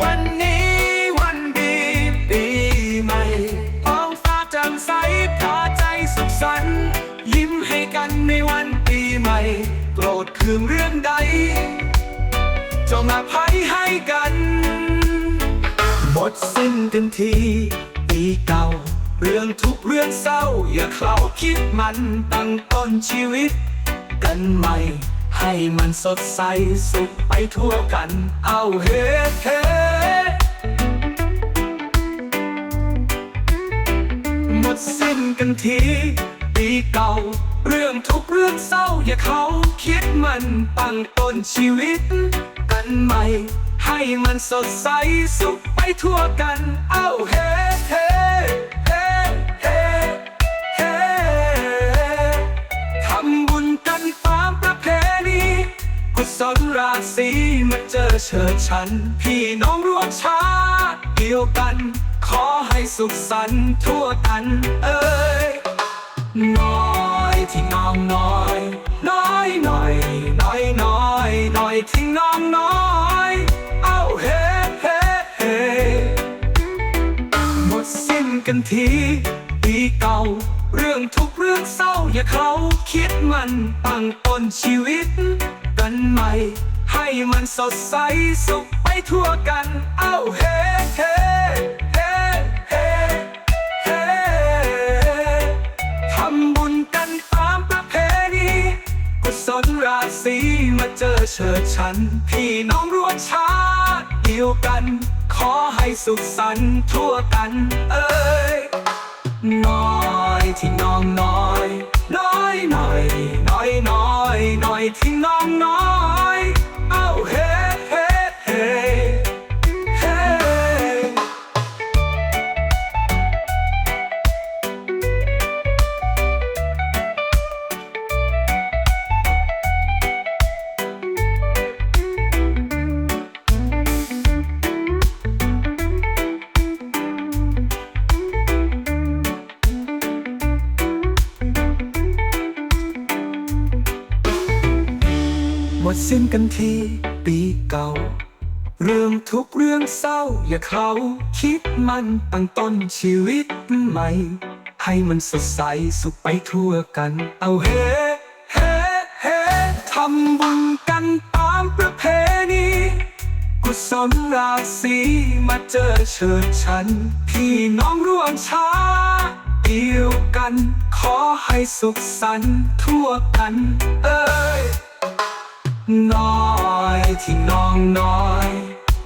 วันนี้วันดีปีใหม่ท้องฟ้าแจ่มใสพาใจสุขสันต์ยิ้มให้กันในวันปีใหม่ โกรธคืองเรื่องใดจงอภัยให้กัน หมดสิ้นกันทีปีเก่า เรื่องทุกเรื่องเศร้า อย่าเข้าคิดมันตั้งต้นชีวิตกันใหม่ ให้มันสดใสสุขไปทั่วกัน เอาเฮ้เฮ้หมดสิ้นกันทีปีเก่า เรื่องทุกเรื่องเศร้าอย่าเขาคิดมันตั้งต้นชีวิต กันใหม่ ให้มันสดใสสุขไปทั่วกัน เอาเฮ้เฮ้ อเชิดฉัน พี่น้องร่วมชาติเดียวกัน ขอให้สุขสันต์ทั่วกันเอ้ยน้อยที่น้องน้อย น้อยหน่อย น้อยน้อยน้อยที่น้องน้อยเอาเฮ้เฮ้เฮ้หมดสิ้นกันทีปีเก่าเรื่องทุกเรื่องเศร้าอย่าเขาคิดมันตั้งต้นชีวิตกันใหม่ ให้มันสดใสสุขไปทั่วกัน เอาเฮ้เฮ้เฮ้เฮ้เฮ้ทำบุญกันตามประเพณีกุศลราศีมาเจอเชิดฉัน พี่น้องร่วมชาติเดียวกัน ขอให้สุขสันต์ทั่วกัน เอ้ยน้อยที่น้องน้อย มดสิ้นกันทีปีเก่า เรื่องทุกเรื่องเศร้าอย่าเขาคิดมันตั้งต้นชีวิตใหม่ ให้มันสดใสสุขไปทั่วกัน เอาเฮ้เฮ้เฮ้ทำบุญกันตามประเพณีกุศลราศีมาเจอเชิญฉัน พี่น้องร่วมชาเดียวกัน ขอให้สุขสันต์ทั่วกัน เอ้ย น้อยที่น้องน้อย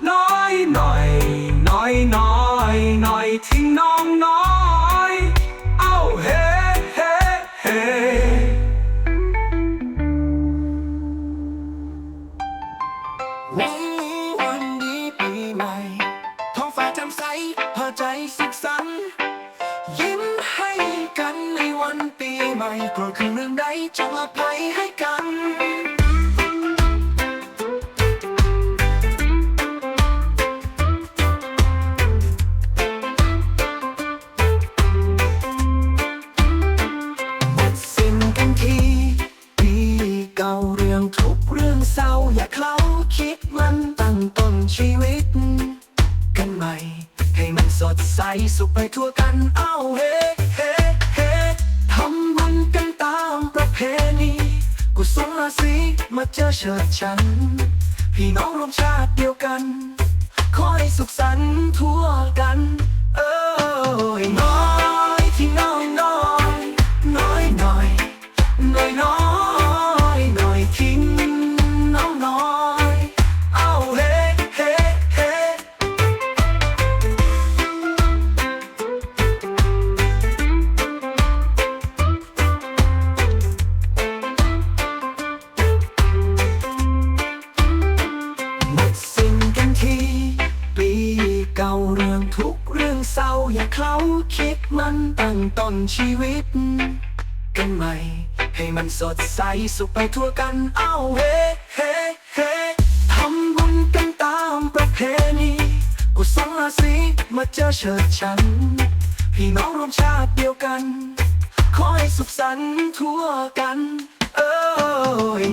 น้อยหน่อย น้อยน้อยน้อยที่น้องน้อย เอาเฮ้เฮ้เฮ้วันนี้วันดีปีใหม่ ท้องฟ้าแจ่มใสพอใจสุขสันต์ยิ้มให้กันในวันปีใหม่โปรดคืนเรื่องใดจงอภัยให้กัน ชีวิต กันใหม่ ให้มันสดใสสุขไปทั่วกันเอ้าเฮ้เฮ้เฮ้ทำบุญกันตามประเพณีกุศลราศีมาเจอเชิดฉัน พี่น้องรวมชาติเดียวกัน คอยสุขสันต์ทั่วกัน เออ เราคิดมันตั้งต้นชีวิต กันใหม่ ให้มันสดใสสุขไปทั่วกันเอาเฮ้เฮ้เฮ้ทำบุญกันตามประเพณีกุศลราศีมาเจอเชิดฉัน พี่น้องรวมชาติเดียวกันขอให้สุขสันต์ทั่วกัน เอ้ย